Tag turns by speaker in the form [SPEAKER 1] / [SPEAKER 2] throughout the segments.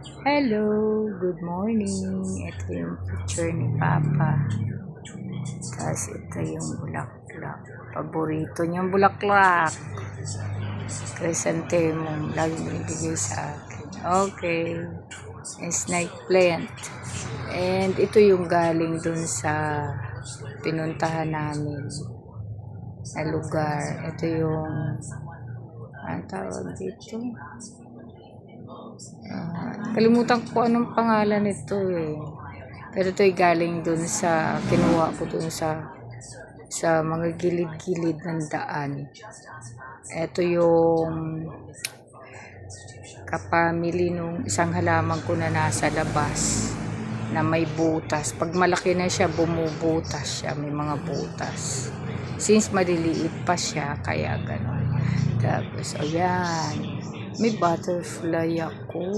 [SPEAKER 1] Hello, good morning. Ito yung picture ni Papa. Tapos ito yung bulaklak. Paborito niyang bulaklak. Chrysanthemum. Lagi binibigay sa akin. Okay. And snake plant. And ito yung galing dun sa pinuntahan namin na lugar. Ito yung ang tawag dito? Ah, kalimutan ko anong pangalan nito eh. Pero ito'y galing dun sa, kinuha ko dun sa, sa mga gilid-gilid ng daan. Ito yung kapamili nung isang halaman ko na nasa labas na may butas. Pag malaki na siya, bumubutas siya. May mga butas. Since maliliit pa siya, kaya gano'n. Tapos, ayan. May butterfly ako.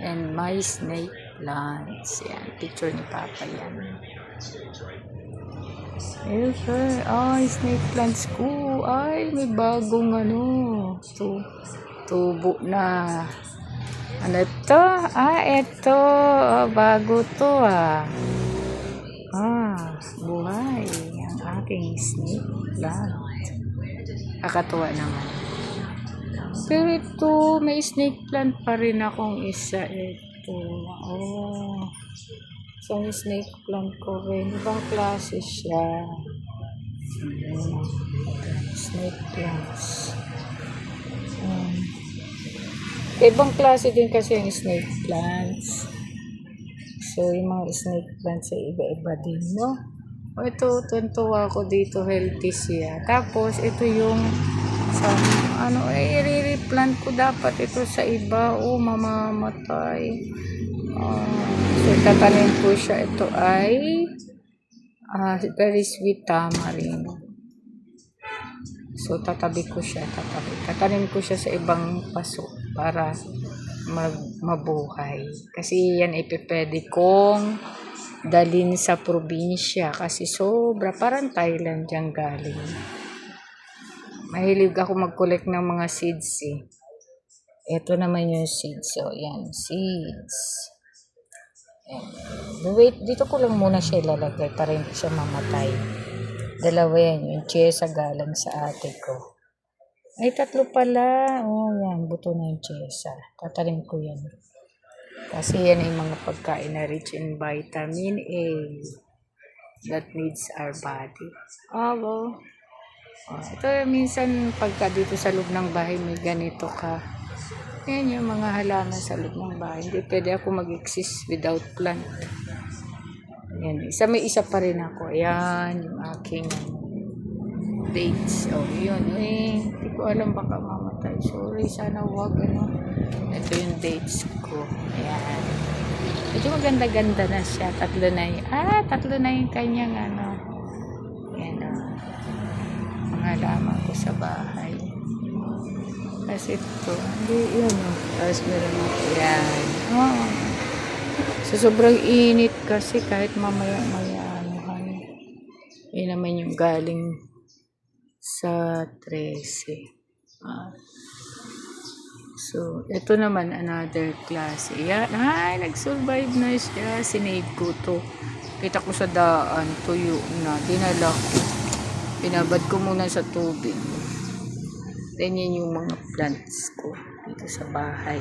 [SPEAKER 1] And my snake plants. Yan. Picture ni Papa yan. Okay. Ay, snake plants ko. Ay, may bagong ano. Tu tubo na. Ano to? Ah, eto. Ah, bago to ah. Ah, buhay. Ang aking snake plant. Kakatuwa naman. Pero may snake plant pa rin akong isa. Ito. Oh. Isang snake plant ko rin. Ibang klase siya. Snake plants. Um, ibang klase din kasi yung snake plants. So, yung mga snake plants ay iba-iba din, no? O, ito, tuntuwa ko dito, healthy siya. Tapos, ito yung sa, ano, eh, i-replant ko dapat ito sa iba. O, mamamatay. Ah, so, tatanim ko siya. Ito ay ah, very sweet tamarind. So, tatabi ko siya, tatabi. Tatanim ko siya sa ibang paso para mag, mabuhay. Kasi yan ipipwede kong dalin sa probinsya kasi sobra, parang Thailand dyan galing. Mahilig ako mag-collect ng mga seeds eh. Ito naman yung seeds. So, yan, seeds. Ayan. Wait, dito ko lang muna siya ilalagay para hindi siya mamatay. Dalawa yan, yung chesa galang sa ate ko. Ay, tatlo pala. Oh, yan, buto na yung chesa. Tatalim ko yan. Kasi yan ay mga pagkain na rich in vitamin A that needs our body. Oh, wow. Oh, ito minsan pagka dito sa loob ng bahay may ganito ka. Yan yung mga halaman sa loob ng bahay. Hindi pwede ako mag-exist without plant. Yan. Isa may isa pa rin ako. Ayan, yung aking dates. Oh, yun. Eh, hindi ko alam baka mamatay. Sorry, sana wag. Ano. Ito yung dates ko. Ayan. Medyo maganda-ganda na siya. Tatlo na yung, ah, tatlo na yung kanyang ano. Sa bahay. Kasi ito, hindi, yun, oh. Tapos meron ako. Yan. Oh. So, sobrang init kasi kahit mamaya-maya, ano, hani. Yun naman yung galing sa 13. Ah. So, ito naman another class. Yan. Ay, nag-survive na siya. Sinave ko to. Kita ko sa daan, tuyo na. Dinala ko. Pinabad ko muna sa tubig. Then, yan yung mga plants ko dito sa bahay.